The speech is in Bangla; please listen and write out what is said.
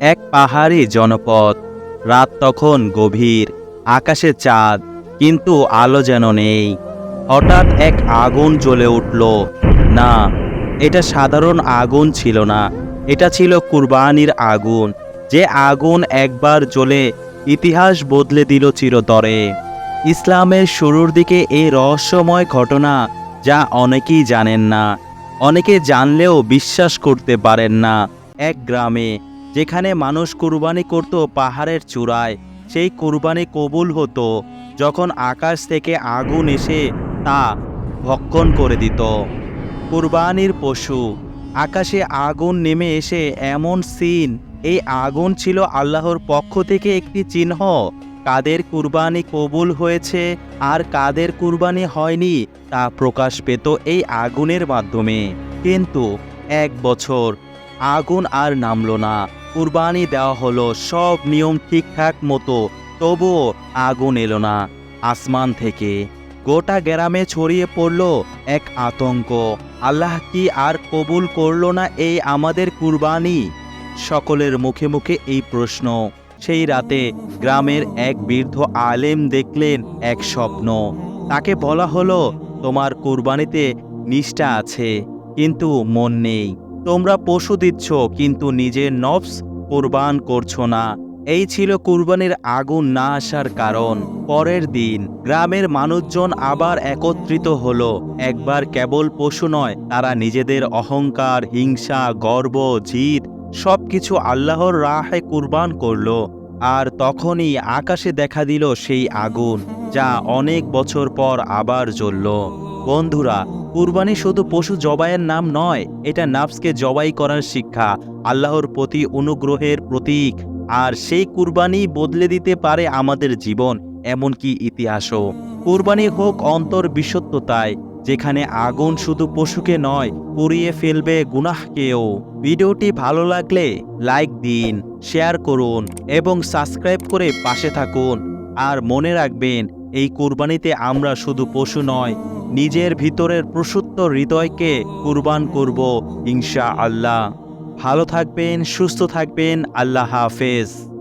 এক পাহাড়ি জনপদ। রাত তখন গভীর, আকাশে চাঁদ, কিন্তু আলো যেন নেই। হঠাৎ এক আগুন জ্বলে উঠল। না, এটা সাধারণ আগুন ছিল না। এটা ছিল কুরবানির আগুন, যে আগুন একবার জ্বলে ইতিহাস বদলে দিল চিরতরে। ইসলামের শুরুর দিকে এই রহস্যময় ঘটনা যা অনেকেই জানেন না, অনেকে জানলেও বিশ্বাস করতে পারেন না। এক গ্রামে যেখানে মানুষ কুরবানি করত পাহাড়ের চূড়ায়, সেই কুরবানি কবুল হতো। যখন আকাশ থেকে আগুন এসে তা ভক্ষণ করে দিত। কুরবানির পশু, আকাশে আগুন নেমে এসে এমন সিন, এই আগুন ছিল আল্লাহর পক্ষ থেকে একটি চিহ্ন। কাদের কুরবানি কবুল হয়েছে আর কাদের কুরবানি হয়নি তা প্রকাশ পেত এই আগুনের মাধ্যমে। কিন্তু এক বছর আগুন আর নামলো না। কুরবানি দেওয়া হলো, সব নিয়ম ঠিকঠাক মতো। তবুও আগুন এলো না আসমান থেকে। গোটা গ্রামে ছড়িয়ে পড়ল এক আতঙ্ক। আল্লাহ কি আর কবুল করল না এই আমাদের কুরবানি? সকলের মুখে মুখে এই প্রশ্ন। সেই রাতে গ্রামের এক বৃদ্ধ আলেম দেখলেন এক স্বপ্ন। তাকে বলা হলো, তোমার কুরবানিতে নিষ্ঠা আছে, কিন্তু মন নেই। তোমরা পশু দিচ্ছ, কিন্তু নিজের নফস কোরবান করছ না। এই ছিল কুরবানির আগুন না আসার কারণ। পরের দিন গ্রামের মানুষজন আবার একত্রিত হলো। একবার কেবল পশু নয়, তারা নিজেদের অহংকার, হিংসা, গর্ব, জিদ, সবকিছু আল্লাহর রাহে কুরবান করল। আর তখনই আকাশে দেখা দিল সেই আগুন, যা অনেক বছর পর আবার জ্বলল। বন্ধুরা কুরবানি শুধু পশু জবাইয়ের নাম নয়, এটা নাফসকে জবাই করার শিক্ষা, আল্লাহর প্রতি অনুগ্রহের প্রতীক। আর সেই কুরবানি বদলে দিতে পারে আমাদের জীবন, এমনকি ইতিহাসও। কুরবানি হোক অন্তর বিশ্বত্বতায়, যেখানে আগুন শুধু পশুকে নয়, পুড়িয়ে ফেলবে গুনাহকেও। ভিডিওটি ভালো লাগলে লাইক দিন, শেয়ার করুন, এবং সাবস্ক্রাইব করে পাশে থাকুন। আর মনে রাখবেন এই কুরবানিতে আমরা শুধু পশু নয়, নিজের ভিতরের প্রসূত্ত হৃদয়কে কুরবান করব, ইনশা আল্লাহ। ভালো থাকবেন, সুস্থ থাকবেন, আল্লাহ হাফেজ।